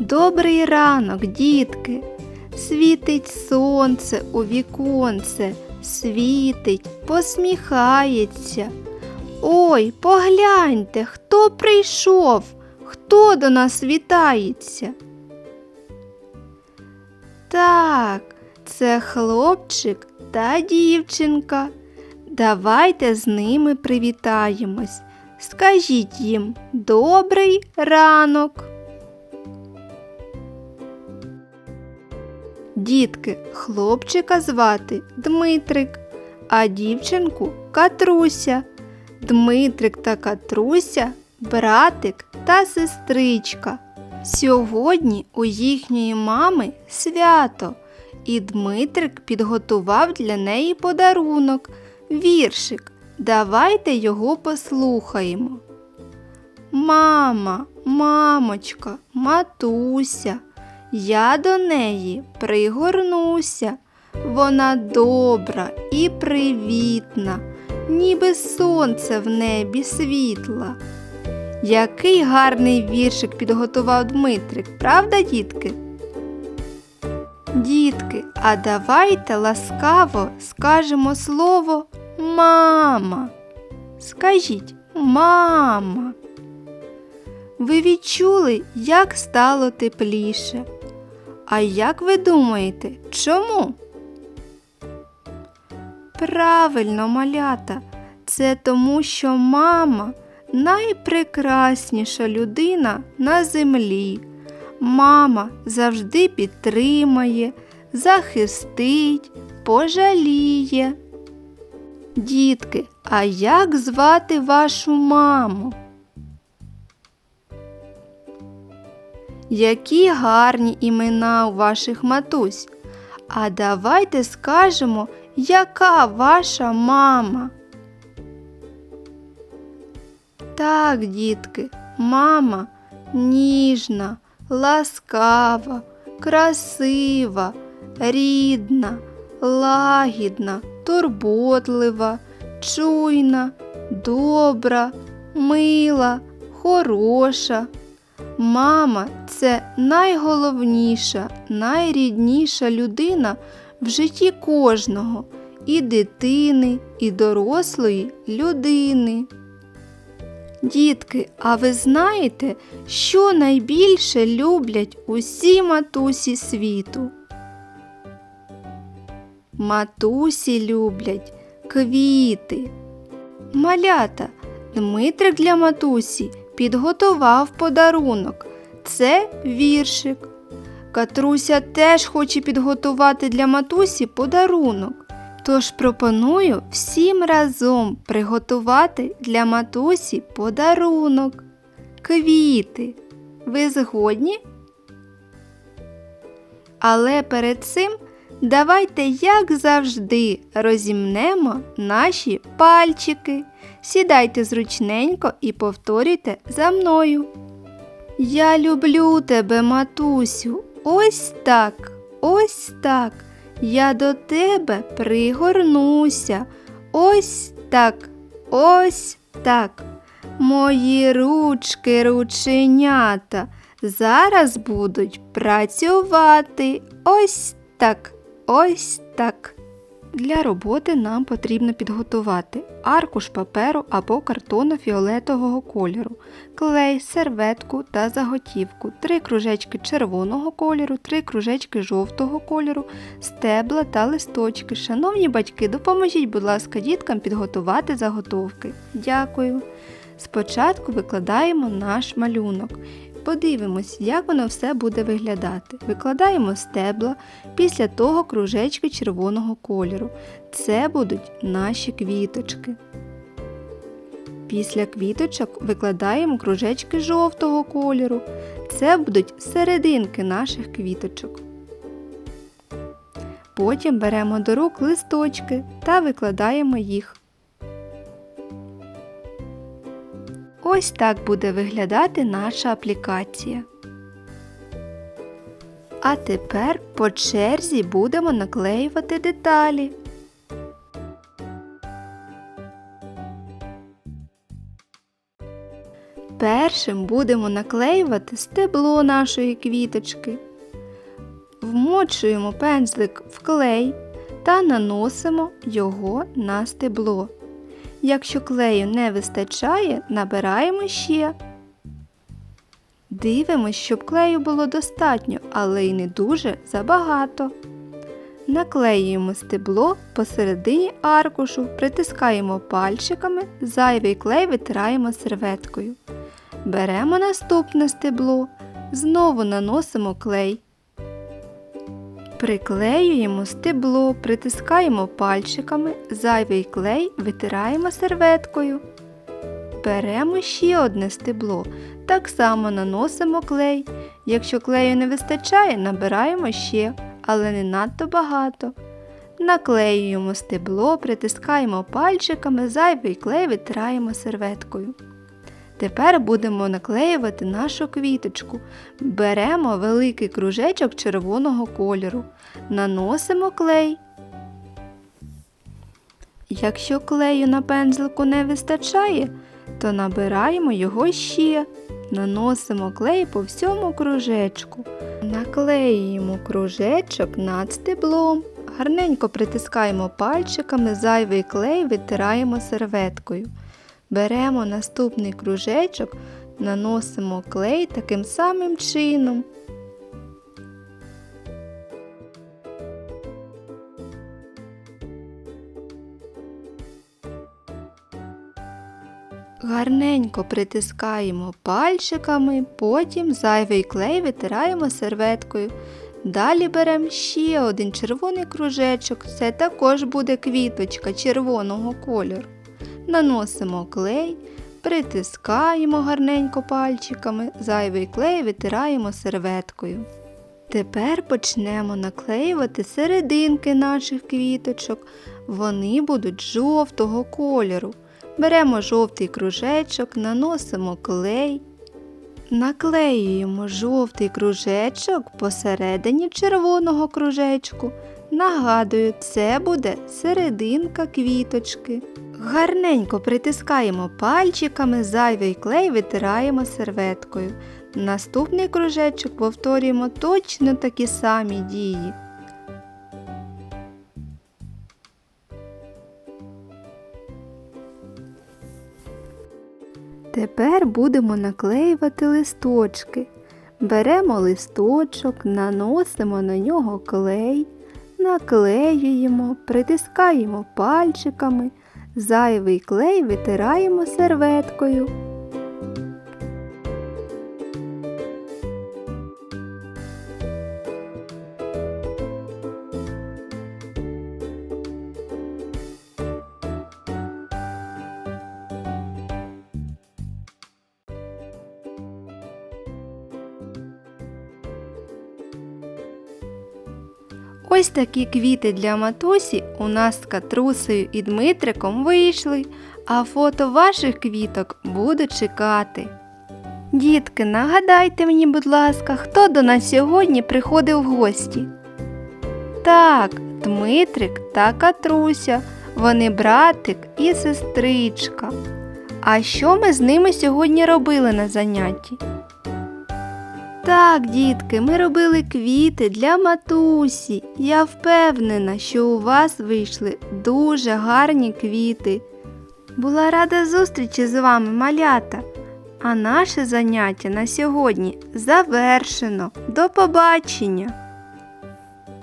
Добрий ранок, дітки. Світить сонце у віконце, світить, посміхається. Ой, погляньте, хто прийшов, хто до нас вітається. Так, це хлопчик та дівчинка. Давайте з ними привітаємось. Скажіть їм добрий ранок. Дітки, хлопчика звати Дмитрик, а дівчинку Катруся. Дмитрик та Катруся братик та сестричка. Сьогодні у їхньої мами свято, і Дмитрик підготував для неї подарунок віршик. Давайте його послухаємо. Мама, мамочка, матуся, я до неї пригорнуся. Вона добра і привітна, ніби сонце в небі світла. Який гарний віршик підготував Дмитрик, правда, дітки? Дітки, а давайте ласкаво скажемо слово мама. Скажіть мама. Ви відчули, як стало тепліше. А як ви думаєте, чому? Правильно, малята, це тому, що мама найпрекрасніша людина на землі. Мама завжди підтримає, захистить, пожаліє. Дітки, а як звати вашу маму? Які гарні імена у ваших матусь. А давайте скажемо, яка ваша мама? Так, дітки, мама ніжна, ласкава, красива, рідна, лагідна, турботлива, чуйна, добра, мила, хороша. Мама це найголовніша, найрідніша людина в житті кожного і дитини, і дорослої людини. Дітки, а ви знаєте, що найбільше люблять усі матусі світу? Матусі люблять квіти. Малята, Дмитрик для матусі підготував подарунок. Це віршик. Катруся теж хоче підготувати для матусі подарунок. Тож пропоную всім разом приготувати для матусі подарунок. Квіти. Ви згодні? Але перед цим давайте, як завжди, розімнемо наші пальчики. Сідайте зручненько і повторюйте за мною. Я люблю тебе, матусю, ось так, ось так. Я до тебе пригорнуся. Ось так, ось так. Мої ручки, рученята зараз будуть працювати. Ось так, ось так. Для роботи нам потрібно підготувати аркуш паперу або картону фіолетового кольору, клей, серветку та заготівку, три кружечки червоного кольору, три кружечки жовтого кольору, стебла та листочки. Шановні батьки, допоможіть, будь ласка, діткам підготувати заготовки. Дякую. Спочатку викладаємо наш малюнок. Подивимось, як воно все буде виглядати. Викладаємо стебла, після того кружечки червоного кольору. Це будуть наші квіточки. Після квіточок викладаємо кружечки жовтого кольору. Це будуть серединки наших квіточок. Потім беремо до рук листочки та викладаємо їх. Ось так буде виглядати наша аплікація. А тепер по черзі будемо наклеювати деталі. Першим будемо наклеювати стебло нашої квіточки. Вмочуємо пензлик в клей та наносимо його на стебло. Якщо клею не вистачає, набираємо ще. Дивимось, щоб клею було достатньо, але й не дуже забагато. Наклеюємо стебло посередині аркушу, притискаємо пальчиками, зайвий клей витираємо серветкою. Беремо наступне стебло, знову наносимо клей. Приклеюємо стебло, притискаємо пальчиками, зайвий клей витираємо серветкою. Беремо ще одне стебло, так само наносимо клей. Якщо клею не вистачає, набираємо ще, але не надто багато. Наклеюємо стебло, притискаємо пальчиками, зайвий клей витираємо серветкою. Тепер будемо наклеювати нашу квіточку. Беремо великий кружечок червоного кольору, наносимо клей. Якщо клею на пензлику не вистачає, то набираємо його ще. Наносимо клей по всьому кружечку. Наклеюємо кружечок над стеблом. Гарненько притискаємо пальчиками, зайвий клей витираємо серветкою. Беремо наступний кружечок, наносимо клей таким самим чином. Гарненько притискаємо пальчиками, потім зайвий клей витираємо серветкою. Далі беремо ще один червоний кружечок, це також буде квіточка червоного кольору. Наносимо клей, притискаємо гарненько пальчиками, зайвий клей витираємо серветкою. Тепер почнемо наклеювати серединки наших квіточок. Вони будуть жовтого кольору. Беремо жовтий кружечок, наносимо клей, наклеюємо жовтий кружечок посередині червоного кружечку. Нагадую, це буде серединка квіточки. Гарненько притискаємо пальчиками, зайвий клей витираємо серветкою. Наступний кружечок повторюємо точно такі самі дії. Тепер будемо наклеювати листочки. Беремо листочок, наносимо на нього клей, наклеюємо, притискаємо пальчиками, зайвий клей витираємо серветкою. Ось такі квіти для матусі у нас з Катрусею і Дмитриком вийшли, а фото ваших квіток буду чекати. Дітки, нагадайте мені, будь ласка, хто до нас сьогодні приходив в гості? Так, Дмитрик та Катруся. Вони братик і сестричка. А що ми з ними сьогодні робили на занятті? Так, дітки, ми робили квіти для матусі. Я впевнена, що у вас вийшли дуже гарні квіти. Була рада зустрічі з вами, малята. А наше заняття на сьогодні завершено. До побачення!